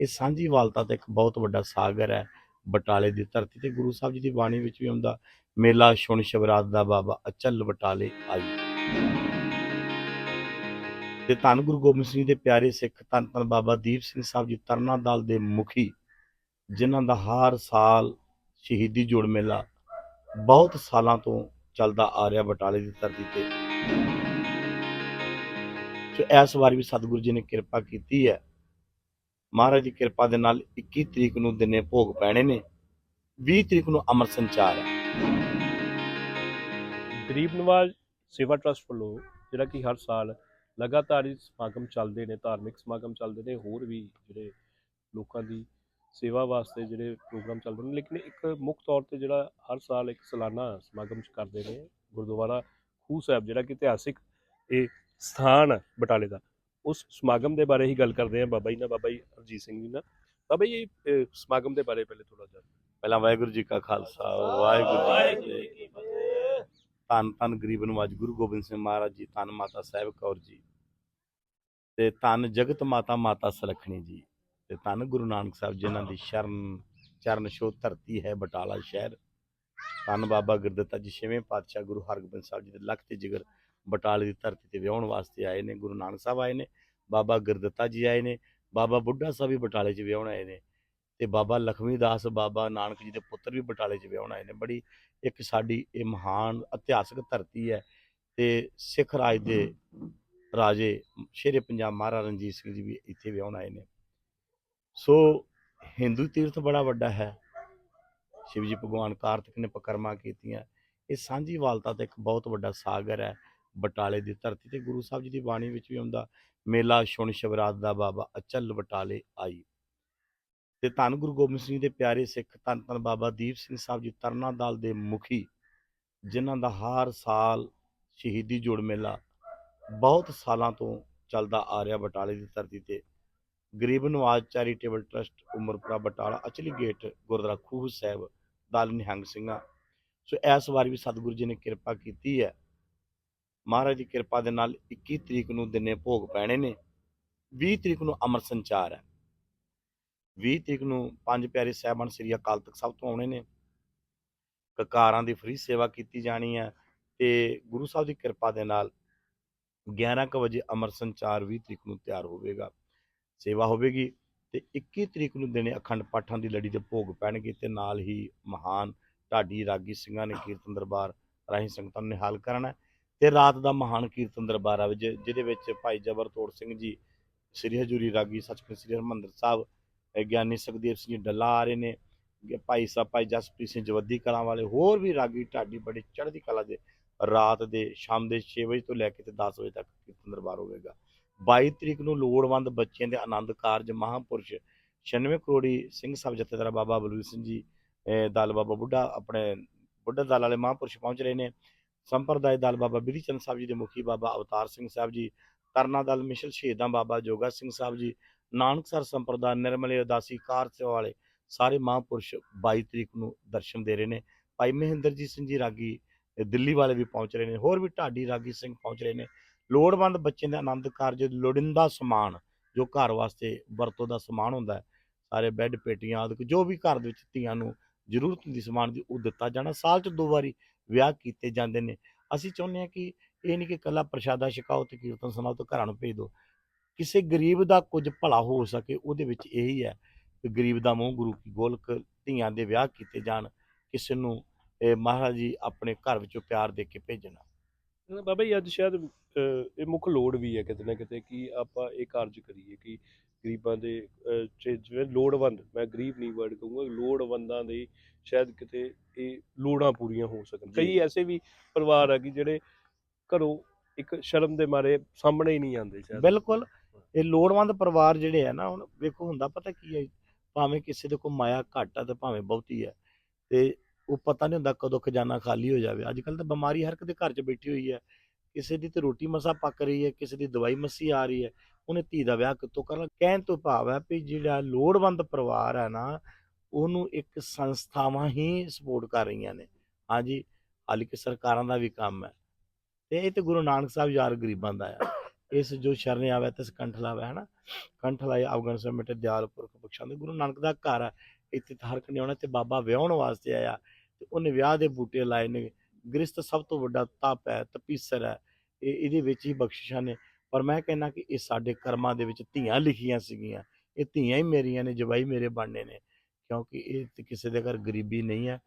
ਇਹ ਸਾਂਝੀ ਵਾਲਤਾ ਤੇ ਇੱਕ ਬਹੁਤ ਵੱਡਾ ਸਾਗਰ ਹੈ, ਬਟਾਲੇ ਦੀ ਧਰਤੀ ਤੇ ਗੁਰੂ ਸਾਹਿਬ ਜੀ ਦੀ ਬਾਣੀ ਵਿੱਚ ਵੀ ਆਉਂਦਾ, ਮੇਲਾ ਛੁਣ ਸ਼ਿਵਰਾਤ ਦਾ ਬਾਬਾ ਅਚਲ ਬਟਾਲੇ ਆਈ। ਤੇ ਧੰਨ ਗੁਰੂ ਗੋਬਿੰਦ ਸਿੰਘ ਜੀ ਦੇ ਪਿਆਰੇ ਸਿੱਖ ਧੰਨ ਧੰਨ ਬਾਬਾ ਦੀਪ ਸਿੰਘ ਸਾਹਿਬ ਜੀ ਤਰਨਾ ਦਲ ਦੇ ਮੁਖੀ, ਜਿਨ੍ਹਾਂ ਦਾ ਹਰ ਸਾਲ ਸ਼ਹੀਦੀ ਜੋੜ ਮੇਲਾ ਬਹੁਤ ਸਾਲਾਂ ਤੋਂ ਚੱਲਦਾ ਆ ਰਿਹਾ ਬਟਾਲੇ ਦੀ ਧਰਤੀ ਤੇ। ਸੋ ਇਸ ਵਾਰ ਵੀ ਸਤਿਗੁਰੂ ਜੀ ਨੇ ਕਿਰਪਾ ਕੀਤੀ ਹੈ ਮਹਾਰਾਜ ਦੀ ਕਿਰਪਾ ਦੇ ਨਾਲ 21 ਤਰੀਕ ਨੂੰ ਦਿਨੇ ਭੋਗ ਪੈਣੇ ਨੇ 20 ਤਰੀਕ ਨੂੰ ਅਮਰ ਸੰਚਾਰ ਹੈ। ਗਰੀਬ ਨਿਵਾਜ਼ ਸੇਵਾ ਟਰਸਟ ਵੱਲੋਂ, ਜਿਹੜਾ ਕਿ ਹਰ ਸਾਲ ਲਗਾਤਾਰ ਹੀ ਸਮਾਗਮ ਚੱਲਦੇ ਨੇ, ਧਾਰਮਿਕ ਸਮਾਗਮ ਚੱਲਦੇ ਨੇ, ਹੋਰ ਵੀ ਜਿਹੜੇ ਲੋਕਾਂ ਦੀ ਸੇਵਾ ਵਾਸਤੇ ਜਿਹੜੇ ਪ੍ਰੋਗਰਾਮ ਚੱਲਦੇ ਨੇ, ਲੇਕਿਨ ਇੱਕ ਮੁੱਖ ਤੌਰ ਤੇ ਜਿਹੜਾ ਹਰ ਸਾਲ ਇੱਕ ਸਾਲਾਨਾ ਸਮਾਗਮ ਕਰਦੇ ਨੇ, ਗੁਰਦੁਆਰਾ ਖੂਹ ਸਾਹਿਬ, ਜਿਹੜਾ ਕਿ ਇਤਿਹਾਸਿਕ ਇਹ ਸਥਾਨ ਹੈ ਬਟਾਲੇ ਦਾ। ਉਸ ਸਮਾਗਮ ਦੇ ਬਾਰੇ ਹੀ ਗੱਲ ਕਰਦੇ ਹਾਂ ਬਾਬਾ ਜੀ ਨਾਲ ਬਾਬਾ ਜੀ ਹਰਜੀਤ ਸਿੰਘ ਜੀ ਨਾਲ। ਬਾਬਾ ਜੀ ਇਹ ਸਮਾਗਮ ਦੇ ਬਾਰੇ ਪਹਿਲੇ ਥੋੜਾ ਜਿਹਾ ਪਹਿਲਾਂ ਵਾਹਿਗੁਰੂ ਜੀ ਕਾ ਖਾਲਸਾ ਵਾਹਿਗੁਰੂ ਜੀ ਕੀ ਫਤਿਹ। ਧੰਨ ਧੰਨ ਗਰੀਬ ਨਵਾਜ ਗੁਰੂ ਗੋਬਿੰਦ ਸਿੰਘ ਮਹਾਰਾਜ ਜੀ ਧੰਨ ਮਾਤਾ ਸਾਹਿਬ ਕੌਰ ਜੀ। ਤੇ ਧੰਨ ਜਗਤ ਮਾਤਾ ਮਾਤਾ ਸਲਖਣੀ ਜੀ। ਤੇ ਧੰਨ ਗੁਰੂ ਨਾਨਕ ਸਾਹਿਬ ਜਿਨ੍ਹਾਂ ਦੀ ਸ਼ਰਨ ਚਰਨ ਛੋਹ ਧਰਤੀ ਹੈ ਬਟਾਲਾ ਸ਼ਹਿਰ। ਧੰਨ ਬਾਬਾ ਗੁਰਦਿੱਤਾ ਜੀ ਛੇਵੇਂ ਪਾਤਸ਼ਾਹ ਗੁਰੂ ਹਰਗੋਬਿੰਦ ਸਾਹਿਬ ਜੀ ਦੇ ਲੱਖ ਤੇ ਜਿਗਰ ਬਟਾਲੇ ਦੀ ਧਰਤੀ ਤੇ ਵਿਆਹਣ ਵਾਸਤੇ ਆਏ ਨੇ ਗੁਰੂ ਨਾਨਕ ਸਾਹਿਬ ਆਏ ਨੇ ਬਾਬਾ ਗੁਰਦਿੱਤਾ ਜੀ ਆਏ ਨੇ ਬਾਬਾ ਬੁੱਢਾ ਸਾਹਿਬ ਵੀ ਬਟਾਲੇ 'ਚ ਵਿਆਹਣ ਆਏ ਨੇ ਤੇ ਬਾਬਾ ਲਖਮੀ ਦਾਸ ਬਾਬਾ ਨਾਨਕ ਜੀ ਦੇ ਪੁੱਤਰ ਵੀ ਬਟਾਲੇ 'ਚ ਵਿਆਹਣ ਆਏ ਨੇ। ਬੜੀ ਇੱਕ ਸਾਡੀ ਇਹ ਮਹਾਨ ਇਤਿਹਾਸਕ ਧਰਤੀ ਹੈ ਤੇ ਸਿੱਖ ਰਾਜ ਦੇ ਰਾਜੇ ਸ਼ੇਰੇ ਪੰਜਾਬ ਮਹਾਰਾਜਾ ਰਣਜੀਤ ਸਿੰਘ ਜੀ ਵੀ ਇੱਥੇ ਵਿਆਹਣ ਆਏ ਨੇ। ਸੋ ਹਿੰਦੂ ਤੀਰਥ ਬੜਾ ਵੱਡਾ ਹੈ। ਸ਼ਿਵ ਜੀ ਭਗਵਾਨ ਕਾਰਤਿਕ ਨੇ ਪਕਰਮਾ ਕੀਤੀਆਂ। ਇਹ ਸਾਂਝੀ ਵਾਲਤਾ ਤੇ ਇੱਕ ਬਹੁਤ ਵੱਡਾ ਸਾਗਰ ਹੈ। ਬਟਾਲੇ ਦੀ ਧਰਤੀ ਤੇ ਗੁਰੂ ਸਾਹਿਬ ਜੀ ਦੀ ਬਾਣੀ ਵਿੱਚ ਵੀ ਆਉਂਦਾ, ਮੇਲਾ ਸੁਣ ਸ਼ਿਵਰਾਤ ਦਾ ਬਾਬਾ, ਅਚਲ ਬਟਾਲੇ ਆਈ। ਤੇ ਧੰਨ ਗੁਰੂ ਗੋਬਿੰਦ ਸਿੰਘ ਜੀ ਦੇ ਪਿਆਰੇ ਸਿੱਖ ਧੰਨ ਧੰਨ ਬਾਬਾ ਦੀਪ ਸਿੰਘ ਸਾਹਿਬ ਜੀ, ਤਰਨਾ ਦਲ ਦੇ ਮੁਖੀ, ਜਿਨ੍ਹਾਂ ਦਾ ਹਰ ਸਾਲ ਸ਼ਹੀਦੀ ਜੋੜ ਮੇਲਾ ਬਹੁਤ ਸਾਲਾਂ ਤੋਂ ਚੱਲਦਾ ਆ ਰਿਹਾ ਬਟਾਲੇ ਦੀ ਧਰਤੀ ਤੇ। Garib Nawaz charitable trust, Umarpura Batala, Achli gate, Gurdwara Khuh Sahib Dal Nihang ਸਿੰਘਾਂ। ਸੋ ਇਸ ਵਾਰ ਵੀ ਸਤਿਗੁਰੂ ਜੀ ਨੇ ਕਿਰਪਾ ਕੀਤੀ ਹੈ ਮਹਾਰਾਜ ਦੀ ਕਿਰਪਾ ਦੇ ਨਾਲ 21 ਤਰੀਕ ਨੂੰ ਦਿਨੇ ਭੋਗ ਪੈਣੇ ਨੇ 20 ਤਰੀਕ ਨੂੰ ਅਮਰ ਸੰਚਾਰ ਹੈ। 20 ਤਰੀਕ ਨੂੰ ਪੰਜ ਪਿਆਰੇ ਸਾਹਿਬਾਨ ਸ੍ਰੀ ਅਕਾਲ ਤਖਤ ਸਾਹਿਬ ਤੋਂ ਆਉਣੇ ਨੇ। ਕਕਾਰਾਂ ਦੀ ਫ੍ਰੀ ਸੇਵਾ ਕੀਤੀ ਜਾਣੀ ਹੈ ਤੇ ਗੁਰੂ ਸਾਹਿਬ ਦੀ ਕਿਰਪਾ ਦੇ ਨਾਲ 11 ਕੁ ਵਜੇ ਅਮਰ ਸੰਚਾਰ 20 ਤਰੀਕ ਨੂੰ ਤਿਆਰ ਹੋਵੇਗਾ। ਸੇਵਾ ਹੋਵੇਗੀ ਤੇ 21 ਤਰੀਕ ਨੂੰ ਦਿਨੇ ਅਖੰਡ ਪਾਠਾਂ ਦੀ ਲੜੀ ਦੇ ਭੋਗ ਪੈਣਗੇ ਤੇ ਨਾਲ ਹੀ ਮਹਾਨ ਢਾਡੀ ਰਾਗੀ ਸਿੰਘਾਂ ਨੇ ਕੀਰਤਨ ਦਰਬਾਰ ਰਾਹੀਂ ਸੰਗਤਾਂ ਨੂੰ ਨਿਹਾਲ ਕਰਨਾ ਤੇ ਰਾਤ ਦਾ ਮਹਾਨ ਕੀਰਤਨ ਦਰਬਾਰ ਆਵੇ ਜਿ- ਜਿਹਦੇ ਵਿੱਚ ਭਾਈ ਜਬਰ ਤੋੜ ਸਿੰਘ ਜੀ, ਸ੍ਰੀ ਹਜੂਰੀ ਰਾਗੀ ਸੱਚਖੰਡ ਸ੍ਰੀ ਹਰਿਮੰਦਰ ਸਾਹਿਬ ਗਿਆਨੀ ਸੁਖਦੇਵ ਸਿੰਘ ਜੀ ਡੱਲਾ ਆ ਰਹੇ ਨੇ ਭਾਈ ਸਾਹਿਬ, ਭਾਈ ਜਸਪ੍ਰੀਤ ਸਿੰਘ ਜਵੱਦੀ ਕਲਾਂ ਵਾਲੇ, ਹੋਰ ਵੀ ਰਾਗੀ ਢਾਡੀ ਬੜੇ ਚੜ੍ਹਦੀ ਕਲਾ ਦੇ ਰਾਤ ਦੇ, ਸ਼ਾਮ ਦੇ 6 ਵਜੇ ਤੋਂ ਲੈ ਕੇ ਤੇ 10 ਵਜੇ ਤੱਕ ਕੀਰਤਨ ਦਰਬਾਰ ਹੋਵੇਗਾ। 22 ਤਰੀਕ ਨੂੰ ਲੋੜਵੰਦ ਬੱਚਿਆਂ ਦੇ ਆਨੰਦ ਕਾਰਜ ਮਹਾਂਪੁਰਸ਼ 96 ਕਰੋੜੀ ਸਿੰਘ ਸਾਹਿਬ ਜਥੇਦਾਰ ਬਾਬਾ ਬਲਵੀਰ ਸਿੰਘ ਜੀ, ਅਹ ਦਲ ਬਾਬਾ ਬੁੱਢਾ, ਆਪਣੇ ਬੁੱਢਾ ਦਲ ਵਾਲੇ ਮਹਾਂਪੁਰਸ਼ ਪਹੁੰਚ ਰਹੇ ਨੇ। ਸੰਪਰਦਾਇ ਦਲ ਬਾਬਾ ਬਿਧੀ ਚੰਦ ਸਾਹਿਬ ਜੀ ਦੇ ਮੁਖੀ ਬਾਬਾ ਅਵਤਾਰ ਸਿੰਘ ਸਾਹਿਬ ਜੀ, ਤਰਨਾ ਦਲ ਮਿਸ਼ਲ ਸ਼ਹੀਦਾਂ ਬਾਬਾ ਜੋਗਾ ਸਿੰਘ ਸਾਹਿਬ ਜੀ, ਨਾਨਕਸਰ ਸੰਪਰਦਾਇ ਨਿਰਮਲੇ ਉਦਾਸੀ ਕਾਰ ਸੇਵਾ ਵਾਲੇ ਸਾਰੇ ਮਹਾਂਪੁਰਸ਼ 22 ਤਰੀਕ ਨੂੰ ਦਰਸ਼ਨ ਦੇ ਰਹੇ ਨੇ। ਭਾਈ ਮਹਿੰਦਰਜੀਤ ਸਿੰਘ ਜੀ ਰਾਗੀ ਦਿੱਲੀ ਵਾਲੇ ਵੀ ਪਹੁੰਚ ਰਹੇ ਨੇ, ਹੋਰ ਵੀ ਢਾਡੀ ਰਾਗੀ ਸਿੰਘ ਪਹੁੰਚ ਰਹੇ ਨੇ। ਲੋੜਵੰਦ ਬੱਚਿਆਂ ਦੇ ਆਨੰਦ ਕਾਰਜ, ਲੋੜਿੰਦਾ ਸਮਾਨ, ਜੋ ਘਰ ਵਾਸਤੇ ਵਰਤੋਂ ਦਾ ਸਮਾਨ ਹੁੰਦਾ ਹੈ, ਸਾਰੇ ਬੈੱਡ, ਪੇਟੀਆਂ, ਆਦਿ, ਜੋ ਵੀ ਘਰ ਦੇ ਵਿੱਚ ਧੀਆਂ ਨੂੰ ਜ਼ਰੂਰਤ ਹੁੰਦੀ ਸਮਾਨ ਦੀ, ਉਹ ਦਿੱਤਾ ਜਾਣਾ। ਸਾਲ 'ਚ ਦੋ ਵਾਰੀ ਵਿਆਹ ਕੀਤੇ ਜਾਂਦੇ ਨੇ। ਅਸੀਂ ਚਾਹੁੰਦੇ ਹਾਂ ਕਿ ਇਹ ਨਹੀਂ ਕਿ ਕੱਲਾ ਪ੍ਰਸ਼ਾਦਾ ਛਕਾਓ ਤੇ ਕੀਰਤਨ ਸੁਣਾਓ ਤੇ ਘਰਾਂ ਨੂੰ ਭੇਜ ਦਿਓ। ਕਿਸੇ ਗਰੀਬ ਦਾ ਕੁਝ ਭਲਾ ਹੋ ਸਕੇ, ਉਹਦੇ ਵਿੱਚ ਇਹੀ ਹੈ ਕਿ ਗਰੀਬ ਦਾ ਮੂੰਹ ਗੁਰੂ ਕੀ ਗੋਲਕ ਧੀਆਂ ਦੇ ਵਿਆਹ ਕੀਤੇ ਜਾਣ, ਕਿਸੇ ਨੂੰ ਮਹਾਰਾਜ ਜੀ ਆਪਣੇ ਘਰ ਵਿੱਚੋਂ ਪਿਆਰ ਦੇ ਕੇ ਭੇਜਣਾ। ਬਾਬਾ ਜੀ, ਅੱਜ ਸ਼ਾਇਦ ਇਹ ਮੁੱਖ ਲੋੜ ਵੀ ਹੈ ਕਿਤੇ ਨਾ ਕਿਤੇ ਕਿ ਆਪਾਂ ਇਹ ਕਾਰਜ ਕਰੀਏ ਕਿ ਗਰੀਬਾਂ ਦੇ ਜਿਵੇਂ ਲੋੜਵੰਦ ਮੈਂ ਗਰੀਬ ਨਹੀਂ ਵਰਡ ਕਹੂੰਗਾ ਲੋੜਵੰਦਾਂ ਦੇ ਸ਼ਾਇਦ ਕਿਤੇ ਇਹ ਲੋੜਾਂ ਪੂਰੀਆਂ ਹੋ ਸਕਣ। ਕਈ ਐਸੇ ਵੀ ਪਰਿਵਾਰ ਆ ਕਿ ਜਿਹੜੇ ਘਰੋਂ ਇੱਕ ਸ਼ਰਮ ਦੇ ਮਾਰੇ ਸਾਹਮਣੇ ਹੀ ਨਹੀਂ ਆਉਂਦੇ ਸ਼ਾਇਦ। ਬਿਲਕੁਲ। ਇਹ ਲੋੜਵੰਦ ਪਰਿਵਾਰ ਜਿਹੜੇ ਆ ਨਾ ਹੁਣ ਵੇਖੋ ਹੁੰਦਾ ਪਤਾ ਕੀ ਹੈ ਭਾਵੇਂ ਕਿਸੇ ਦੇ ਕੋਲ ਮਾਇਆ ਘੱਟ ਆ ਤੇ ਭਾਵੇਂ ਬਹੁਤੀ ਹੈ ਤੇ ਉਹ ਪਤਾ ਨਹੀਂ ਹੁੰਦਾ ਕਦੋਂ ਖਜ਼ਾਨਾ ਖਾਲੀ ਹੋ ਜਾਵੇ। ਅੱਜ ਕੱਲ ਤਾਂ ਬਿਮਾਰੀ ਹਰ ਦੇ ਘਰ 'ਚ ਬੈਠੀ ਹੋਈ ਹੈ ਕਿਸੇ ਦੀ ਤੇ ਰੋਟੀ ਮਸਾ ਪੱਕ ਰਹੀ ਹੈ ਕਿਸੇ ਦੀ ਦਵਾਈ ਮੱਸੀ ਆ ਰਹੀ ਹੈ। ਉਹਨੇ ਧੀ ਦਾ ਵਿਆਹ ਕਿੱਥੋਂ ਕਰਨਾ? ਕਹਿਣ ਤੋਂ ਭਾਵ ਹੈ ਵੀ ਜਿਹੜਾ ਲੋੜਵੰਦ ਪਰਿਵਾਰ ਹੈ ਨਾ, ਉਹਨੂੰ ਇੱਕ ਸੰਸਥਾਵਾਂ ਹੀ ਸਪੋਰਟ ਕਰ ਰਹੀਆਂ ਨੇ। ਹਾਂਜੀ, ਹਾਲਾਂਕਿ ਸਰਕਾਰਾਂ ਦਾ ਵੀ ਕੰਮ ਹੈ। ਤੇ ਇਹ ਤੇ ਗੁਰੂ ਨਾਨਕ ਸਾਹਿਬ ਯਾਰ ਗਰੀਬਾਂ ਦਾ ਆ। ਇਸ ਜੋ ਸ਼ਰਨ ਆਵੇ ਤਿਸ ਕੰਠ ਲਾਵੇ, ਹਨਾ? ਕੰਠ ਲਾਏ ਅਵਗਣ ਸਮੇਟੇ ਦਿਆਲ ਬਖਸ਼ਾਂ ਦੇ। ਗੁਰੂ ਨਾਨਕ ਦਾ ਘਰ ਆ ਇੱਥੇ ਤਾਂ ਹਰ ਕਨੇ ਆਉਣਾ ਤੇ ਬਾਬਾ ਵਿਆਹਣ ਵਾਸਤੇ ਆਇਆ। ਤੇ ਉਹਨੇ ਵਿਆਹ ਦੇ ਬੂਟੇ ਲਾਏ ਨੇ। ਗ੍ਰਸਤ ਸਭ ਤੋਂ ਵੱਡਾ ਤਪ ਹੈ, ਤਪੀਸਰ ਹੈ। ਇਹ ਇਹਦੇ ਵਿੱਚ ਹੀ ਬਖਸ਼ਿਸ਼ਾਂ ਨੇ। ਪਰ ਮੈਂ ਕਹਿੰਦਾ ਕਿ ਇਹ ਸਾਡੇ ਕਰਮਾਂ ਦੇ ਵਿੱਚ ਧੀਆਂ ਲਿਖੀਆਂ ਸੀਗੀਆਂ। ਇਹ ਧੀਆਂ ਹੀ ਮੇਰੀਆਂ ਨੇ, ਜਵਾਈ ਮੇਰੇ ਬਣਨੇ ਨੇ। ਕਿਉਂਕਿ ਇਹ ਤੇ ਕਿਸੇ ਦੇ ਘਰ ਗਰੀਬੀ ਨਹੀਂ ਹੈ।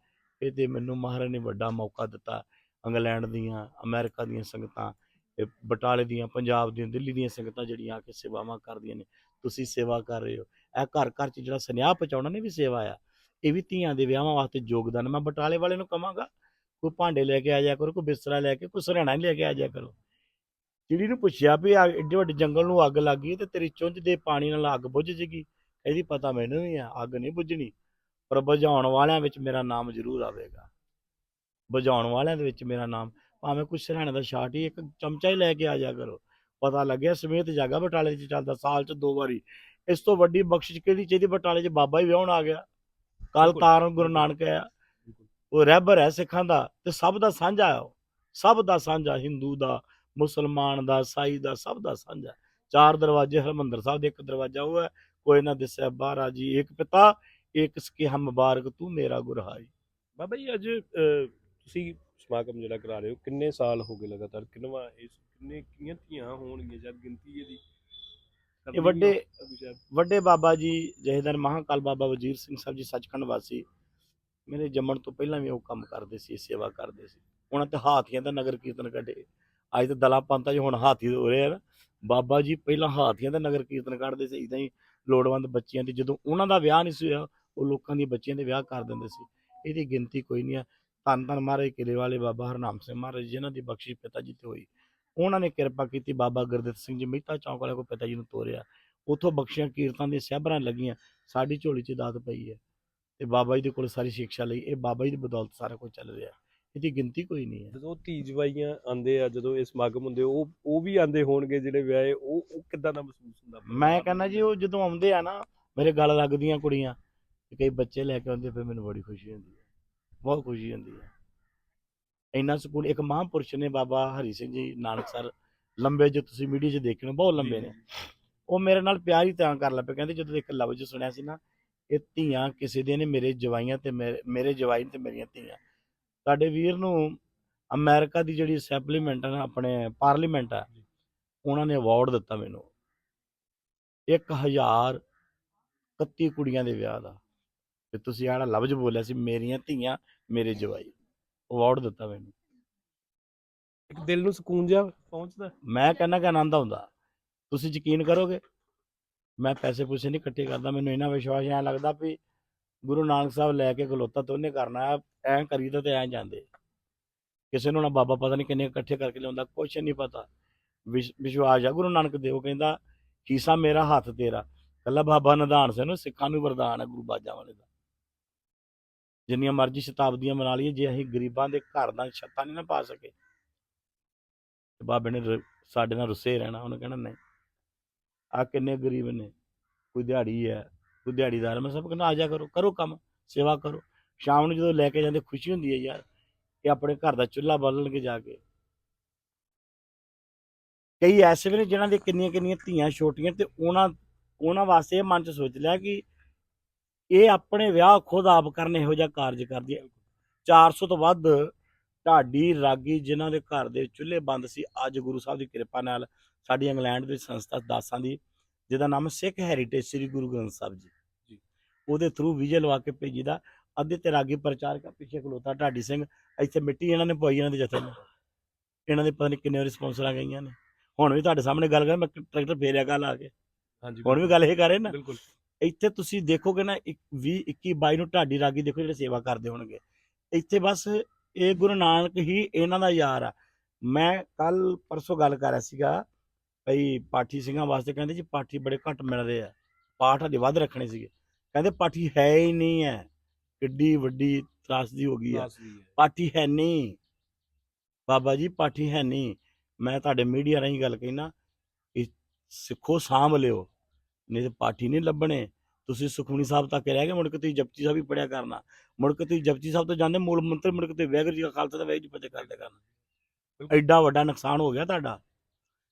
ਇਹ ਤੇ ਮੈਨੂੰ ਮਹਾਰਾਜ ਨੇ ਵੱਡਾ ਮੌਕਾ ਦਿੱਤਾ। ਇੰਗਲੈਂਡ ਦੀਆਂ, ਅਮਰੀਕਾ ਦੀਆਂ ਸੰਗਤਾਂ ਇਹ ਬਟਾਲੇ ਦੀਆਂ, ਪੰਜਾਬ ਦੀਆਂ, ਦਿੱਲੀ ਦੀਆਂ ਸੰਗਤਾਂ ਜਿਹੜੀਆਂ ਆ ਕੇ ਸੇਵਾਵਾਂ ਕਰਦੀਆਂ ਨੇ। ਤੁਸੀਂ ਸੇਵਾ ਕਰ ਰਹੇ ਹੋ। ਇਹ ਘਰ ਘਰ ਚ ਜਿਹੜਾ ਸੁਨੇਹਾ ਪਹੁੰਚਾਉਣਾ ਨੇ ਵੀ ਸੇਵਾ ਆ, ਇਹ ਵੀ ਧੀਆਂ ਦੇ ਵਿਆਹਾਂ ਵਾਸਤੇ ਯੋਗਦਾਨ। ਮੈਂ ਬਟਾਲੇ ਵਾਲੇ ਨੂੰ ਕਹਾਂਗਾ, ਕੋਈ ਭਾਂਡੇ ਲੈ ਕੇ ਆ ਜਾਇਆ ਕਰੋ, ਕੋਈ ਬਿਸਤਰਾ ਲੈ ਕੇ, ਕੋਈ ਸਰਹਾਣਾ ਲੈ ਕੇ ਆ ਜਾਇਆ ਕਰੋ। ਚਿੜੀ ਨੂੰ ਪੁੱਛਿਆ ਵੀ ਆ ਏਡੇ ਵੱਡੇ ਜੰਗਲ ਨੂੰ ਅੱਗ ਲੱਗ ਗਈ ਤੇ ਤੇਰੀ ਚੁੰਝ ਦੇ ਪਾਣੀ ਨਾਲ ਅੱਗ ਬੁੱਝ ਜੇਗੀ। ਇਹਦੀ ਪਤਾ ਮੈਨੂੰ ਵੀ ਆ ਅੱਗ ਨਹੀਂ ਬੁੱਝਣੀ ਪਰ ਬੁਝਾਉਣ ਵਾਲਿਆਂ ਵਿੱਚ ਮੇਰਾ ਨਾਮ ਜ਼ਰੂਰ ਆਵੇਗਾ। ਬੁਝਾਉਣ ਵਾਲਿਆਂ ਦੇ ਵਿੱਚ ਮੇਰਾ ਨਾਮ ਭਾਵੇਂ ਕੁਛ ਸਰਹਾਣੇ ਦਾ ਸ਼ਾਟ ਹੀ ਇੱਕ ਚਮਚਾ ਹੀ ਲੈ ਕੇ ਆ ਜਾ ਕਰੋ। ਪਤਾ ਲੱਗਿਆ ਸਮੇਤ ਜਾਗਾ ਬਟਾਲੇ 'ਚ ਚੱਲਦਾ ਸਾਲ 'ਚ ਦੋ ਵਾਰੀ। ਇਸ ਤੋਂ ਵੱਡੀ ਬਖਸ਼ਿਸ਼ ਕਿਹੜੀ ਚਾਹੀਦੀ ਬਟਾਲੇ 'ਚ ਬਾਬਾ ਹੀ ਵਿਆਹਣ ਆ ਗਿਆ। ਕੱਲ। ਕਾਰਨ ਗੁਰੂ ਨਾਨਕ ਆਇਆ। ਉਹ ਰਹਿਬਰ ਹੈ ਸਿੱਖਾਂ ਦਾ ਤੇ ਸਭ ਦਾ ਸਾਂਝਾ ਹੈ ਸਭ ਦਾ ਸਾਂਝਾ ਹਿੰਦੂ ਦਾ ਮੁਸਲਮਾਨ ਦਾ ਸਾਈ ਦਾ ਸਭ ਦਾ ਸਾਂਝਾ। ਚਾਰ ਦਰਵਾਜ਼ੇ ਹਰਮੰਦਰ ਸਾਹਿਬ ਦੇ ਇੱਕ ਦਰਵਾਜ਼ਾ ਉਹ ਹੈ। ਕੋਈ ਨਾ ਦਿਸੈ ਬਾਹਰਾ ਜੀ ਇੱਕ ਪਿਤਾ ਇੱਕ ਸਕੇ ਹਮ ਮੁਬਾਰਕ ਤੂੰ ਮੇਰਾ ਗੁਰਹਾਈ। ਬਾਬਾ ਜੀ ਅੱਜ ਤੁਸੀਂ ਸਮਾਗਮ ਜਿਹੜਾ ਕਰਾ ਰਹੇ ਹੋ ਕਿੰਨੇ ਸਾਲ ਹੋ ਗਏ ਲਗਾਤਾਰ? ਕਿੰਨਵਾ ਇਸ ਕਿੰਨੇ ਕਿੰਨੀਆਂ ਧੀਆਂ ਹੋਣਗੀਆਂ ਜਦ ਗਿਣਤੀ ਇਹਦੀ? ਇਹ ਵੱਡੇ ਵੱਡੇ ਬਾਬਾ ਜੀ ਜਹੇਦਾਰ ਮਹਾਕਾਲ ਬਾਬਾ ਵਜੀਰ ਸਿੰਘ ਸਾਹਿਬ ਜੀ ਸੱਚਖੰਡ ਵਾਸੀ ਮੇਰੇ ਜੰਮਣ ਤੋਂ ਪਹਿਲਾਂ ਵੀ ਉਹ ਕੰਮ ਕਰਦੇ ਸੀ ਸੇਵਾ ਕਰਦੇ ਸੀ। ਉਹਨਾਂ ਤੇ ਹਾਥੀਆਂ ਦਾ ਨਗਰ ਕੀਰਤਨ ਕੱਢੇ। ਅੱਜ ਤਾਂ ਦਲਾ ਪੰਥਾਂ ਜੀ, ਹੁਣ ਹਾਥੀ ਹੋ ਰਹੇ ਆ ਨਾ। ਬਾਬਾ ਜੀ ਪਹਿਲਾਂ ਹਾਥੀਆਂ ਦਾ ਨਗਰ ਕੀਰਤਨ ਕੱਢਦੇ ਸੀ ਇਦਾਂ ਹੀ ਲੋੜਵੰਦ ਬੱਚਿਆਂ ਦੀ, ਜਦੋਂ ਉਹਨਾਂ ਦਾ ਵਿਆਹ ਨਹੀਂ ਸੀ ਹੋਇਆ, ਉਹ ਲੋਕਾਂ ਦੀ ਬੱਚਿਆਂ ਦੇ ਵਿਆਹ ਕਰ ਦਿੰਦੇ ਸੀ। ਇਹਦੀ ਗਿਣਤੀ ਕੋਈ ਨਹੀਂ ਆ। ਧੰਨ ਧੰਨ ਮਹਾਰਾਜ ਕਿਲੇ ਵਾਲੇ ਬਾਬਾ ਹਰਨਾਮ ਸਿੰਘ ਮਹਾਰਾਜ, ਜਿਨ੍ਹਾਂ ਦੀ ਬਖਸ਼ਿਸ਼ ਪਿਤਾ ਜੀ ਤੇ ਹੋਈ। ਉਹਨਾਂ ਨੇ ਕਿਰਪਾ ਕੀਤੀ, ਬਾਬਾ ਗੁਰਦਿੱਤ ਸਿੰਘ ਜੀ ਮਹਿਤਾ ਚੌਂਕ ਵਾਲੇ ਕੋ ਪਿਤਾ ਜੀ ਨੂੰ ਤੋਰਿਆ। ਉਥੋਂ ਬਖਸ਼ੀਆਂ ਕੀਰਤਾਂ ਦੀਆਂ ਸਹਿਬਰਾਂ ਲੱਗੀਆਂ। ਸਾਡੀ ਝੋਲੀ 'ਚ ਦਾਤ ਪਈ ਹੈ। ਤੇ ਬਾਬਾ ਜੀ ਦੇ ਕੋਲ ਸਾਰੀ ਸਿੱਖਿਆ ਲਈ, ਇਹ ਬਾਬਾ ਜੀ ਦੀ ਬਦੌਲਤ ਸਾਰਾ ਕੁਝ ਚੱਲ ਰਿਹਾ। ਇਹਦੀ ਗਿਣਤੀ ਕੋਈ ਨਹੀਂ ਹੈ। ਜਦੋਂ ਧੀ ਜਵਾਈਆਂ ਆਂਦੇ ਆ ਜਦੋਂ ਇਹ ਸਮਾਗਮ ਹੁੰਦੇ ਉਹ ਉਹ ਵੀ ਆਂਦੇ ਹੋਣਗੇ ਜਿਹੜੇ ਵਿਆਹੇ ਉਹ ਉਹ ਕਿੱਦਾਂ ਦਾ ਮਹਿਸੂਸ ਹੁੰਦਾ? ਮੈਂ ਕਹਿੰਦਾ ਜੀ ਉਹ ਜਦੋਂ ਆਉਂਦੇ ਆ ਨਾ ਮੇਰੇ ਗੱਲ ਲੱਗਦੀਆਂ ਕੁੜੀਆਂ ਤੇ ਕਈ ਬੱਚੇ ਲੈ ਕੇ ਆਉਂਦੇ ਫਿਰ ਮੈਨੂੰ ਬੜੀ ਖੁਸ਼ੀ ਹੁੰਦੀ ਹੈ। ਬਹੁਤ ਖੁਸ਼ੀ ਹੁੰਦੀ ਹੈ। ਇੰਨਾ ਸਕੂਨ ਇੱਕ ਮਹਾਂਪੁਰਸ਼ ਨੇ ਬਾਬਾ ਹਰੀ ਸਿੰਘ ਜੀ ਨਾਨਕਸਰ ਲੰਬੇ ਜੋ ਤੁਸੀਂ ਮੀਡੀਆ 'ਚ ਦੇਖੇ ਨੇ ਬਹੁਤ ਲੰਬੇ ਨੇ। ਉਹ ਮੇਰੇ ਨਾਲ ਪਿਆਰ ਹੀ ਤਾਂ ਕਰ ਲੱਪੇ ਕਹਿੰਦੇ ਜਦੋਂ ਇੱਕ ਲਫ਼ਜ਼ ਸੁਣਿਆ ਸੀ ਨਾ ਇਹ ਧੀਆਂ ਕਿਸੇ ਦੇ ਨੇ ਮੇਰੇ ਜਵਾਈਆਂ ਤੇ ਮੇਰੇ ਮੇਰੇ ਜਵਾਈ ਤੇ ਮੇਰੀਆਂ ਧੀਆਂ। ਸਾਡੇ ਵੀਰ ਨੂੰ ਅਮਰੀਕਾ ਦੀ ਜਿਹੜੀ ਸੈਪਲੀਮੈਂਟ ਹੈ ਨਾ ਆਪਣੇ ਪਾਰਲੀਮੈਂਟ ਆ ਉਹਨਾਂ ਨੇ ਅਵਾਰਡ ਦਿੱਤਾ ਮੈਨੂੰ। 1000 31 ਕੁੜੀਆਂ ਦੇ ਵਿਆਹ ਦਾ। ਤੇ ਤੁਸੀਂ ਆਹ ਜਿਹੜਾ ਲਫ਼ਜ਼ ਬੋਲਿਆ ਸੀ ਮੇਰੀਆਂ ਧੀਆਂ ਮੇਰੇ ਜਵਾਈ। ਅਵਾਰਡ ਦਿੱਤਾ ਮੈਨੂੰ। ਇੱਕ ਦਿਲ ਨੂੰ ਸਕੂਨ ਜਿਹਾ ਪਹੁੰਚਦਾ। ਮੈਂ ਕਹਿੰਦਾ ਕਿ ਆਨੰਦ ਆਉਂਦਾ। ਤੁਸੀਂ ਯਕੀਨ ਕਰੋਗੇ? ਮੈਂ ਪੈਸੇ ਪੂਸੇ ਨਹੀਂ ਇਕੱਠੇ ਕਰਦਾ। ਮੈਨੂੰ ਇਹਨਾਂ ਵਿਸ਼ਵਾਸ ਐ ਲੱਗਦਾ ਵੀ ਗੁਰੂ ਨਾਨਕ ਸਾਹਿਬ ਲੈ ਕੇ ਖਲੋਤਾ ਤੇ ਉਹਨੇ ਕਰਨਾ ਹੈ, ਐਂ ਕਰੀਦਾ ਤੇ ਐਂ ਜਾਂਦੇ। ਕਿਸੇ ਨੂੰ ਨਾ ਬਾਬਾ ਪਤਾ ਨਹੀਂ ਕਿੰਨੇ ਇਕੱਠੇ ਕਰਕੇ ਲਿਆਉਂਦਾ, ਕੁਛ ਨਹੀਂ ਪਤਾ। ਵਿਸ਼ਵਾਸ ਆ, ਗੁਰੂ ਨਾਨਕ ਦੇਵ ਕਹਿੰਦਾ ਕੀਸਾ ਮੇਰਾ, ਹੱਥ ਤੇਰਾ। ਕੱਲਾ ਬਾਬਾ ਨਿਧਾਨ ਸਿੰਘ ਨੂੰ ਸਿੱਖਾਂ ਨੂੰ ਵਰਦਾਨ ਹੈ ਗੁਰੂ ਬਾਜਾਂ ਵਾਲੇ ਦਾ। ਜਿੰਨੀਆਂ ਮਰਜ਼ੀ ਸ਼ਤਾਬਦੀਆਂ ਮਨਾ ਲਈਏ, ਜੇ ਅਸੀਂ ਗਰੀਬਾਂ ਦੇ ਘਰ ਦਾ ਛੱਤਾਂ ਨਹੀਂ ਨਾ ਪਾ ਸਕੇ। ਤੇ ਬਾਬੇ ਨੇ ਸਾਡੇ ਨਾਲ ਰੁੱਸੇ ਰਹਿਣਾ, ਉਹਨੇ ਕਹਿਣਾ, ਨਹੀਂ। ਆ ਕਿੰਨੇ ਗਰੀਬ ਨੇ, ਕੋਈ ਦਿਹਾੜੀ ਹੈ। ਕੋਈ ਦਿਹਾੜੀਦਾਰ ਹੈ। ਮੈਂ ਸਭ ਕਹਿੰਦਾ ਆ ਜਾ ਕਰੋ ਕਰੋ ਕੰਮ, ਸੇਵਾ ਕਰੋ ਸ਼ਾਮ ਨੂੰ ਜਦੋਂ ਲੈ ਕੇ ਜਾਂਦੇ, ਖੁਸ਼ੀ ਹੁੰਦੀ ਹੈ ਯਾਰ ਕਿ ਆਪਣੇ ਘਰ ਦਾ ਚੁੱਲ੍ਹਾ ਬਾਲਣਗੇ ਜਾ ਕੇ ਕਈ ਐਸੇ ਵੀ ਨੇ ਜਿਨ੍ਹਾਂ ਦੇ ਕਿੰਨੀਆਂ ਕਿੰਨੀਆਂ ਧੀਆਂ ਛੋਟੀਆਂ ਤੇ ਉਹਨਾਂ ਉਹਨਾਂ ਵਾਸਤੇ ਇਹ ਮਨ ਚ ਸੋਚ ਲਿਆ ਕਿ ਇਹ ਆਪਣੇ ਵਿਆਹ ਖੁਦ ਆਪ ਕਰਨ ਇਹੋ ਜਿਹਾ ਕਾਰਜ ਕਰਦੀ ਹੈ 400 ਤੋਂ ਵੱਧ ਢਾਡੀ ਰਾਗੀ ਜਿਨ੍ਹਾਂ ਦੇ ਘਰ ਦੇ ਚੁੱਲ੍ਹੇ ਬੰਦ ਸੀ, ਅੱਜ ਗੁਰੂ ਸਾਹਿਬ ਦੀ ਕਿਰਪਾ ਨਾਲ ਸਾਡੀ ਇੰਗਲੈਂਡ ਦੀ ਸੰਸਥਾ ਦਾਸਾਂ ਦੀ, ਜਿਹਦਾ ਨਾਮ ਸਿੱਖ ਹੈਰੀਟੇਜ ਸ੍ਰੀ ਗੁਰੂ ਗ੍ਰੰਥ ਸਾਹਿਬ ਜੀ। ਉਹਦੇ ਥਰੂ ਵੀਜ਼ਾ ਲਵਾ ਕੇ ਭੇਜੀਦਾ ਅੱਧੇ ਤੇ ਰਾਗੀ ਪ੍ਰਚਾਰਕ ਆ, ਪਿੱਛੇ ਖਲੋਤਾ ਢਾਡੀ ਸਿੰਘ ਇੱਥੇ ਮਿੱਟੀ ਇਹਨਾਂ ਨੇ ਪਵਾਈ ਇਹਨਾਂ ਦੇ ਜਥੇ ਨੇ। ਇਹਨਾਂ ਦੇ ਪਤਾ ਨਹੀਂ ਕਿੰਨੇ ਵਾਰੀ ਸਪਾਂਸਰਾਂ ਗਈਆਂ ਨੇ। ਹੁਣ ਵੀ ਤੁਹਾਡੇ ਸਾਹਮਣੇ ਗੱਲ ਕਰ ਮੈਂ ਟਰੈਕਟਰ ਫੇਰਿਆ ਗੱਲ ਆ ਕੇ। ਹਾਂਜੀ ਹੁਣ ਵੀ ਗੱਲ ਇਹ ਕਰ ਰਹੇ ਨਾ। ਬਿਲਕੁਲ। ਇੱਥੇ ਤੁਸੀਂ ਦੇਖੋਗੇ ਨਾ 20 21 22 ਨੂੰ ਢਾਡੀ ਰਾਗੀ ਦੇਖੋ ਜਿਹੜੇ ਸੇਵਾ ਕਰਦੇ ਹੋਣਗੇ। ਇੱਥੇ ਬਸ ਇਹ ਗੁਰੂ ਨਾਨਕ ਹੀ ਇਹਨਾਂ ਦਾ ਯਾਰ ਆ। ਮੈਂ ਕੱਲ ਪਰਸੋਂ ਗੱਲ ਕਰ ਰਿਹਾ ਸੀਗਾ ਭਈ ਪਾਠੀ ਸਿੰਘਾਂ ਵਾਸਤੇ ਕਹਿੰਦੇ ਜੀ ਪਾਠੀ ਬੜੇ ਘੱਟ ਮਿਲ ਰਹੇ ਆ। ਪਾਠ ਹਲੇ ਵੱਧ ਰੱਖਣੇ ਸੀਗੇ। ਕਹਿੰਦੇ ਪਾਠੀ ਹੈ ਹੀ ਨਹੀਂ ਹੈ। ਕਿੱਡੀ ਵੱਡੀ ਤਰਾਸਦੀ ਹੋ ਗਈ ਹੈ। ਪਾਠੀ ਹੈ ਨਹੀਂ। ਬਾਬਾ ਜੀ ਪਾਠੀ ਹੈ ਨਹੀਂ। ਮੈਂ ਤੁਹਾਡੇ ਮੀਡੀਆ ਰਾਹੀਂ ਗੱਲ ਕਹਿਣਾ ਕਿ ਸਿੱਖੋ ਸਾਂਭ ਲਿਓ। ਨਹੀਂ ਤੇ ਪਾਠੀ ਨਹੀਂ ਲੱਭਣੇ। ਤੁਸੀਂ ਸੁਖਮਨੀ ਸਾਹਿਬ ਤੱਕ ਰਹਿ ਗਏ। ਮੁੜ ਕੇ ਤੁਸੀਂ ਜਪਜੀ ਸਾਹਿਬ ਵੀ ਪੜਿਆ ਕਰਨਾ। ਮੁੜ ਕੇ ਤੁਸੀਂ ਜਪਜੀ ਸਾਹਿਬ ਤੋਂ ਜਾਂਦੇ ਮੂਲ ਮੰਤਰ ਮੁੜ ਕੇ ਤੁਸੀਂ ਵਾਹਿਗੁਰੂ ਜੀ ਕਾ ਖਾਲਸਾ ਤੇ ਵਾਹਿਗੁਰੂ ਜੀ ਫਤਿਹ ਕਰਦੇ ਕਰਨਾ। ਐਡਾ ਵੱਡਾ ਨੁਕਸਾਨ ਹੋ ਗਿਆ ਤੁਹਾਡਾ।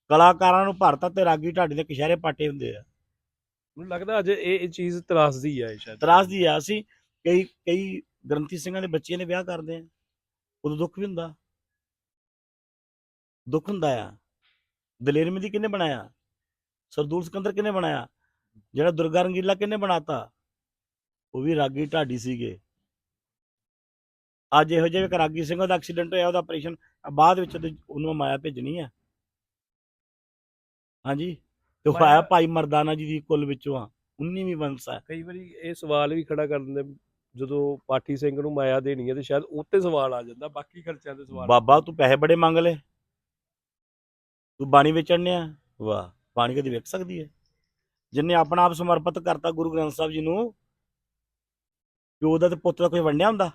ਕਲਾਕਾਰਾਂ ਨੂੰ ਭਰਤਾ ਤੇ ਰਾਗੀ ਢਾਡੀ ਦੇ ਕਸ਼ਹਿਰੇ ਪਾਟੇ ਹੁੰਦੇ ਆ। ਮੈਨੂੰ ਲੱਗਦਾ ਅਜੇ ਇਹ ਇਹ ਚੀਜ਼ ਤਰਾਸਦੀ ਹੈ ਸ਼ਾਇਦ। ਤਰਾਸਦੀ ਆ। ਅਸੀਂ ਕਈ ਕਈ ਗ੍ਰੰਥੀ ਸਿੰਘਾਂ ਦੇ ਬੱਚਿਆਂ ਦੇ ਵਿਆਹ ਕਰਦੇ ਆ। ਉਦੋਂ ਦੁੱਖ ਵੀ ਹੁੰਦਾ। ਦੁੱਖ ਹੁੰਦਾ ਆ। ਦਲੇਰ ਮਹਿੰਦੀ ਕਿਹਨੇ ਬਣਾਇਆ? ਸਰਦੂਲ ਸਿਕੰਦਰ ਕਿਹਨੇ ਬਣਾਇਆ? ਜਿਹੜਾ ਦੁਰਗਾ ਰੰਗੀਲਾ ਕਿਹਨੇ ਬਣਾਤਾ? ਉਹ ਵੀ ਰਾਗੀ ਢਾਡੀ ਸੀਗੇ। ਅੱਜ ਇਹੋ ਜਿਹੇ ਰਾਗੀ ਸਿੰਘ ਦਾ ਐਕਸੀਡੈਂਟ ਹੋਇਆ, ਉਹਦਾ ਆਪਰੇਸ਼ਨ ਬਾਅਦ ਵਿੱਚ ਉਹਨੂੰ ਮਾਇਆ ਭੇਜਣੀ ਆ। ਹਾਂਜੀ? ਤੇ ਉਹ ਭਾਈ ਮਰਦਾਨਾ ਜੀ ਦੀ ਕੁੱਲ ਵਿੱਚੋਂ ਆ 19ਵੀਂ ਵੰਸ਼ ਆ। ਕਈ ਵਾਰੀ ਇਹ ਸਵਾਲ ਵੀ ਖੜਾ ਕਰ ਦਿੰਦੇ ਜਦੋਂ ਪਾਠੀ ਸਿੰਘ ਨੂੰ ਮਾਇਆ ਦੇਣੀ ਹੈ ਤੇ ਸ਼ਾਇਦ ਉੱਤੇ ਸਵਾਲ ਆ ਜਾਂਦਾ ਬਾਕੀ ਖਰਚਿਆਂ ਦੇ ਸਵਾਲ। ਬਾਬਾ ਤੂੰ ਪੈਸੇ ਬੜੇ ਮੰਗ ਲੈ ਤੂੰ ਬਾਣੀ ਵੇਚਣ ਆ ਵਾਹ ਬਾਣੀ ਕਦੀ ਵੇਚ ਸਕਦੀ ਹੈ ਜਿਨੇ ਆਪਣਾ ਆਪ ਸਮਰਪਿਤ ਕਰਤਾ ਗੁਰੂ ਗ੍ਰੰਥ ਸਾਹਿਬ ਜੀ ਨੂੰ ਪਿਓ ਦਾ ਤੇ ਪੁੱਤ ਦਾ ਕੋਈ ਵੰਡਿਆ ਹੁੰਦਾ?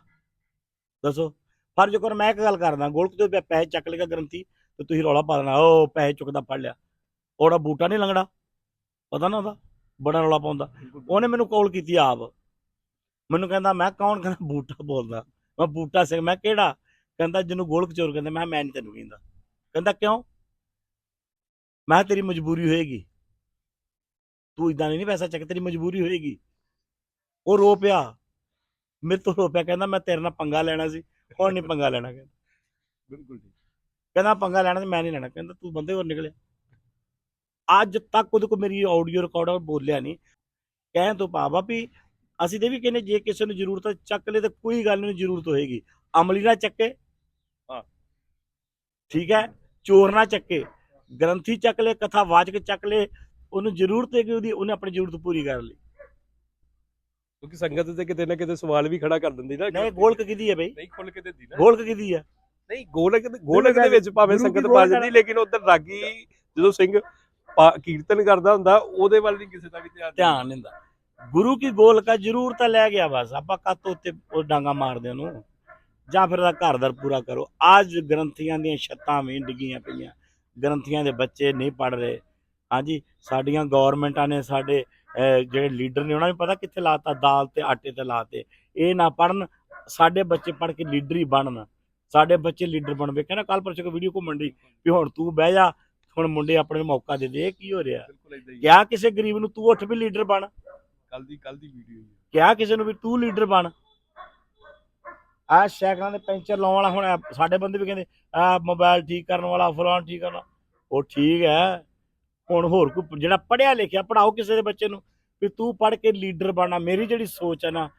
ਦੱਸੋ। ਪਰ ਜੇਕਰ ਮੈਂ ਇੱਕ ਗੱਲ ਕਰਦਾ ਗੋਲਕ ਤੋਂ ਪੈ- ਪੈਸੇ ਚੱਕ ਲੇਗਾ ਗ੍ਰੰਥੀ ਤੇ ਤੁਸੀਂ ਰੌਲਾ ਪਾ ਦੇਣਾ ਉਹ ਪੈਸੇ ਚੁੱਕਦਾ ਫੜ ਲਿਆ। ਉਹਦਾ ਬੂਟਾ ਨਹੀਂ ਲੰਗੜਾ ਪਤਾ ਨਾ ਉਹਦਾ ਬੜਾ ਰੌਲਾ ਪਾਉਂਦਾ। ਉਹਨੇ ਮੈਨੂੰ ਕਾਲ ਕੀਤੀ ਆਪ। ਮੈਨੂੰ ਕਹਿੰਦਾ ਮੈਂ ਕੌਣ ਕਹਿੰਦਾ ਬੂਟਾ ਬੋਲਦਾ? ਮੈਂ ਬੂਟਾ ਸਿੰਘ। ਮੈਂ ਕਿਹੜਾ? ਕਹਿੰਦਾ ਜਿਹਨੂੰ ਗੋਲਕ ਚੋਰ ਕਹਿੰਦੇ। ਮੈਂ ਮੈਂ ਨਹੀਂ ਤੈਨੂੰ ਕਹਿੰਦਾ। ਕਹਿੰਦਾ ਕਿਉਂ? ਮੈਂ ਤੇਰੀ ਮਜਬੂਰੀ ਹੋਏਗੀ। ਤੂੰ ਇਦਾਂ ਨਹੀਂ ਪੈਸਾ ਚੱਕ ਤੇਰੀ ਮਜਬੂਰੀ ਹੋਏਗੀ। ਉਹ ਰੋ ਪਿਆ। ਮੇਰੇ ਤੋਂ ਰੋ ਪਿਆ। ਕਹਿੰਦਾ ਮੈਂ ਤੇਰੇ ਨਾਲ ਪੰਗਾ ਲੈਣਾ ਸੀ। ਹੁਣ ਨਹੀਂ ਪੰਗਾ ਲੈਣਾ ਕਹਿੰਦਾ। ਬਿਲਕੁਲ ਜੀ ਕਹਿੰਦਾ ਪੰਗਾ ਲੈਣਾ ਤੇ ਮੈਂ ਨਹੀਂ ਲੈਣਾ। ਕਹਿੰਦਾ ਤੂੰ ਬੰਦੇ ਹੋਰ ਨਿਕਲਿਆ। ਅੱਜ ਤੱਕ ਉਹਦੇ ਕੋਲ ਮੇਰੀ ਆਡੀਓ ਰਿਕਾਰਡ ਆ ਬੋਲਿਆ ਨਹੀਂ। ਕਹਿਣ ਤੋਂ ਆ ਵੀ ਅਸੀਂ ਤੇ ਵੀ ਕਹਿੰਦੇ ਜੇ ਕਿਸੇ ਨੂੰ ਜ਼ਰੂਰਤ ਹੈ ਚੱਕ ਲੈ ਤੇ ਕੋਈ ਗੱਲ ਨਹੀਂ ਜ਼ਰੂਰਤ ਹੋਏਗੀ। ਅਮਲੀ ਨਾ ਚੱਕੇ। ਠੀਕ ਹੈ। ਚੋਰ ਨਾ ਚੱਕੇ। ਗ੍ਰੰਥੀ ਚੱਕ ਲੈ ਕਥਾ ਵਾਚਕ ਚੱਕ ਲੈ ਉਹਨੂੰ ਜ਼ਰੂਰਤ ਹੈ ਕਿ ਉਹਦੀ ਉਹਨੇ ਆਪਣੀ ਜ਼ਰੂਰਤ ਪੂਰੀ ਕਰ ਲਈ। ਕਿਉਂਕਿ ਸੰਗਤ ਤੇ ਕਿਤੇ ਨਾ ਕਿਤੇ ਸਵਾਲ ਵੀ ਖੜਾ ਕਰ ਦਿੰਦੀ ਨਾ। ਨਹੀਂ ਗੋਲਕ ਕਿਹਦੀ ਹੈ ਬਈ? ਨਹੀਂ ਖੁੱਲ ਕੇ ਦਿੰਦੀ ਨਾ। ਗੋਲਕ ਕਿਹਦੀ ਹੈ ਨਹੀਂ ਗੋਲਕ ਗੋਲਕ ਦੇ ਵਿੱਚ ਭਾਵੇਂ ਸੰਗਤ ਪਾ ਜਾਂਦੀ ਲੇਕਿਨ ਉਧਰ ਰਾਗੀ ਜਦੋਂ ਸਿੰਘ ਕੀਰਤਨ ਕਰਦਾ ਹੁੰਦਾ, ਉਹਦੇ ਵੱਲ ਨਹੀਂ ਕਿਸੇ ਦਾ ਵੀ ਧਿਆਨ ਧਿਆਨ ਨਹੀਂ ਦਿੰਦਾ ਗੁਰੂ ਕੀ ਗੋਲਕਾ ਜ਼ਰੂਰ ਤਾਂ ਲੈ ਗਿਆ ਬਸ, ਆਪਾਂ ਕੱਤ ਉੱਤੇ ਉਹ ਡਾਂਗਾ ਮਾਰਦੇ ਉਹਨੂੰ। ਜਾਂ ਫਿਰ ਉਹਦਾ ਘਰ-ਦਰ ਪੂਰਾ ਕਰੋ। ਅੱਜ ਗ੍ਰੰਥੀਆਂ ਦੀਆਂ ਛੱਤਾਂ ਵੀ ਡਿੱਗੀਆਂ ਪਈਆਂ। ਗ੍ਰੰਥੀਆਂ ਦੇ ਬੱਚੇ ਨਹੀਂ ਪੜ ਰਹੇ। ਹਾਂਜੀ, ਸਾਡੀਆਂ ਗਵਰਨਮੈਂਟਾਂ ਨੇ ਸਾਡੇ ਜਿਹੜੇ ਲੀਡਰ ਨੇ, ਉਹਨਾਂ ਨੂੰ ਪਤਾ ਕਿੱਥੇ ਲਾਤਾ? ਦਾਲ ਤੇ ਆਟੇ ਤੇ ਲਾਤੇ। ਇਹ ਨਾ ਪੜਨ ਸਾਡੇ ਬੱਚੇ ਪੜ ਕੇ ਲੀਡਰ ਹੀ ਬਣਨ। ਸਾਡੇ ਬੱਚੇ ਲੀਡਰ ਬਣ ਵੇਖਿਆ ਨਾ ਕੱਲ ਪਰਸੋਂ ਕੋ ਵੀਡੀਓ ਘੁੰਮਣ ਦੀ ਵੀ ਹੁਣ ਤੂੰ ਬਹਿ ਜਾ ਹੁਣ ਮੁੰਡੇ ਆਪਣੇ ਨੂੰ ਮੌਕਾ ਦੇ ਦੇ ਕੀ ਹੋ ਰਿਹਾ? ਬਿਲਕੁਲ ਇਦਾਂ ਹੀ ਕਿਹਾ ਕਿਸੇ ਗਰੀਬ ਨੂੰ ਤੂੰ ਉੱਠ ਵੀ ਲੀਡਰ ਬਣ? ਕੱਲ ਦੀ ਕੱਲ ਦੀ ਵੀਡੀਓ ਹੈ ਕਿਹਾ ਕਿਸੇ ਨੂੰ ਵੀ ਤੂੰ ਲੀਡਰ ਬਣ? ਆ ਸਾਈਕਲਾਂ ਦੇ ਪੈਂਚਰ ਲਾਉਣ ਵਾਲਾ ਹੁਣ ਸਾਡੇ ਬੰਦੇ ਵੀ ਕਹਿੰਦੇ ਆ ਮੋਬਾਈਲ ਠੀਕ ਕਰਨ ਵਾਲਾ ਫਲਾਣ ਠੀਕ ਕਰਨਾ ਉਹ ਠੀਕ ਹੈ। ਹੁਣ ਹੋਰ ਕੋਈ ਜਿਹੜਾ ਪੜਿਆ ਲਿਖਿਆ ਪੜਾਓ ਕਿਸੇ ਦੇ ਬੱਚੇ ਨੂੰ ਵੀ ਤੂੰ ਪੜ ਕੇ ਲੀਡਰ ਬਣਨਾ ਮੇਰੀ ਜਿਹੜੀ ਸੋਚ ਹੈ ਨਾ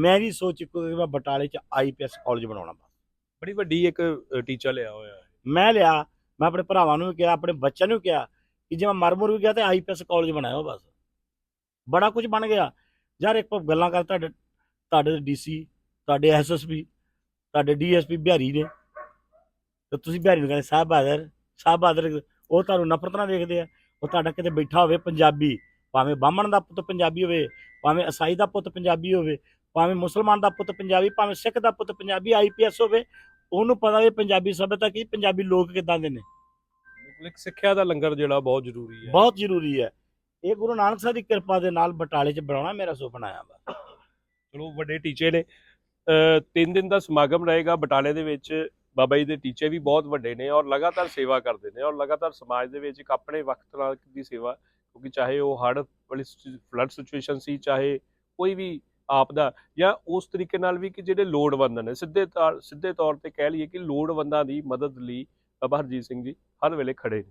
ਮੇਰੀ ਸੋਚ ਇੱਕੋ ਕਿ ਮੈਂ ਬਟਾਲੇ ਚ ਆਈਪੀਐਸ ਕਾਲਜ ਬਣਾਉਣਾ ਬੜੀ ਵੱਡੀ ਇੱਕ ਟੀਚਾ ਲਿਆ ਹੋਇਆ ਹੈ। ਮੈਂ ਲਿਆ। ਮੈਂ ਆਪਣੇ ਭਰਾਵਾਂ ਨੂੰ ਵੀ ਕਿਹਾ, ਆਪਣੇ ਬੱਚਿਆਂ ਨੂੰ ਵੀ ਕਿਹਾ ਕਿ ਜੇ ਮੈਂ ਮਰਮੁਰ ਵੀ ਗਿਆ ਤੇ ਆਈਪੀਐਸ ਕਾਲਜ ਬਣਾਇਆ ਬਸ। ਬੜਾ ਕੁਝ ਬਣ ਗਿਆ। ਯਾਰ ਇੱਕ ਗੱਲਾਂ ਕਰ ਤੁਹਾਡੇ ਤੁਹਾਡੇ ਡੀਸੀ ਤੁਹਾਡੇ ਐਸਐਸਪੀ ਤੁਹਾਡੇ ਡੀਐਸਪੀ ਬਿਹਾਰੀ ਨੇ। ਤੇ ਤੁਸੀਂ ਬਿਹਾਰੀ ਨੂੰ ਕਹਿੰਦੇ, ਸਾਹਿਬ ਬਹਾਦਰ ਸਾਹਿਬ ਬਹਾਦਰ, ਉਹ ਤੁਹਾਨੂੰ ਨਫ਼ਰਤ ਨਾਲ ਦੇਖਦੇ ਆ। ਉਹ ਤੁਹਾਡਾ ਕਿਤੇ ਬੈਠਾ ਹੋਵੇ ਪੰਜਾਬੀ, ਭਾਵੇਂ ਬਾਹਮਣ ਦਾ ਪੁੱਤ ਪੰਜਾਬੀ ਹੋਵੇ, ਭਾਵੇਂ ਈਸਾਈ ਦਾ ਪੁੱਤ ਪੰਜਾਬੀ ਹੋਵੇ, ਭਾਵੇਂ ਮੁਸਲਮਾਨ ਦਾ ਪੁੱਤ ਪੰਜਾਬੀ, ਭਾਵੇਂ ਸਿੱਖ ਦਾ ਪੁੱਤ ਪੰਜਾਬੀ ਆਈਪੀਐਸ ਹੋਵੇ ਉਹਨੂੰ ਪਤਾ ਵੀ ਪੰਜਾਬੀ ਸਭਿਅਤਾ ਕੀ ਪੰਜਾਬੀ ਲੋਕ ਕਿਦਾਂ ਦੇ ਨੇ। ਇੱਕ ਸਿੱਖਿਆ ਦਾ ਲੰਗਰ ਜਿਹੜਾ ਬਹੁਤ ਜ਼ਰੂਰੀ ਹੈ। ਬਹੁਤ ਜ਼ਰੂਰੀ ਹੈ। ਇਹ ਗੁਰੂ ਨਾਨਕ ਸਾਹਿਬ ਦੀ ਕਿਰਪਾ ਦੇ ਨਾਲ ਬਟਾਲੇ 'ਚ ਬਣਾਉਣਾ ਮੇਰਾ ਸੁਪਨਾ ਆ ਵਾ। ਚਲੋ ਵੱਡੇ ਟੀਚੇ ਨੇ। ਤਿੰਨ ਦਿਨ ਦਾ ਸਮਾਗਮ ਰਹੇਗਾ ਬਟਾਲੇ ਦੇ ਵਿੱਚ। ਬਾਬਾ ਜੀ ਦੇ ਟੀਚੇ ਵੀ ਬਹੁਤ ਵੱਡੇ ਨੇ ਔਰ ਲਗਾਤਾਰ ਸੇਵਾ ਕਰਦੇ ਨੇ ਔਰ ਲਗਾਤਾਰ ਸਮਾਜ ਦੇ ਵਿੱਚ ਇੱਕ ਆਪਣੇ ਵਕਤ ਨਾਲ ਦੀ ਸੇਵਾ। ਕਿਉਂਕਿ ਚਾਹੇ ਉਹ ਹੜ੍ਹ ਵਾਲੀ ਫਲੱਡ ਸਿਚੁਏਸ਼ਨ ਸੀ ਚਾਹੇ ਕੋਈ ਵੀ ਆਪ ਦਾ, ਜਾਂ ਉਸ ਤਰੀਕੇ ਨਾਲ ਵੀ ਕਿ ਜਿਹੜੇ ਲੋੜਵੰਦ ਨੇ, ਸਿੱਧੇ ਤੌਰ ਸਿੱਧੇ ਤੌਰ ਤੇ ਕਹਿ ਲਈਏ ਕਿ ਲੋੜਵੰਦਾਂ ਦੀ ਮਦਦ ਲਈ ਬਾਬਾ ਹਰਜੀਤ ਸਿੰਘ ਜੀ ਹਰ ਵੇਲੇ ਖੜੇ ਨੇ।